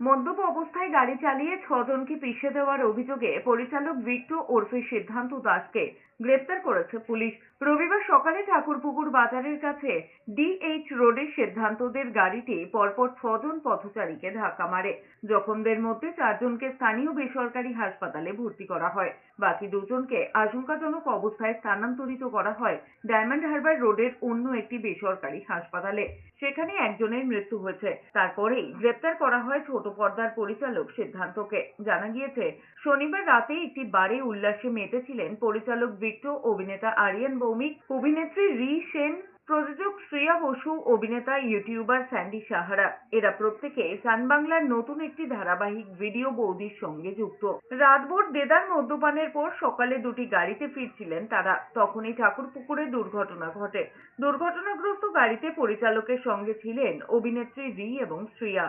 মদ্যপ অবস্থায় গাড়ি চালিয়ে ছজনকে পিষে দেওয়ার অভিযোগে পরিচালক বিট্টু ওরফে সিদ্ধান্ত দাসকে গ্রেপ্তার করেছে পুলিশ। রবিবার সকালে ঠাকুরপুকুর বাজারের কাছে ডিএইচ রোডে সিদ্ধান্তদের গাড়িটি পরপর ছজন পথচারীকে ধাক্কা মারে। জখমদের মধ্যে চারজনকে স্থানীয় বেসরকারি হাসপাতালে ভর্তি করা হয়। বাকি দুজনকে আশঙ্কাজনক অবস্থায় স্থানান্তরিত করা হয় ডায়মন্ড হারবার রোডের অন্য একটি বেসরকারি হাসপাতালে। সেখানে একজনের মৃত্যু হয়েছে। তারপরেই গ্রেপ্তার করা হয় ছোট পর্দার পরিচালক সিদ্ধান্তকে। জানা গিয়েছে, শনিবার রাতে একটি বারে উল্লাসে মেতেছিলেন পরিচালক বিট্টু অভিনেতা আরিয়ান ভৌমিক, অভিনেত্রী রি সেন, প্রযোজক শ্রেয়া বসু, অভিনেতা ইউটিউবার স্যান্ডি সাহারা। এরা প্রত্যেকে সান বাংলার নতুন একটি ধারাবাহিক ভিডিও বৌদির সঙ্গে যুক্ত। রাতভর দেদার মদ্যপানের পর সকালে দুটি গাড়িতে ফিরছিলেন তারা। তখনই ঠাকুরপুকুরে দুর্ঘটনা ঘটে। দুর্ঘটনাগ্রস্ত গাড়িতে পরিচালকের সঙ্গে ছিলেন অভিনেত্রী রি এবং শ্রিয়া।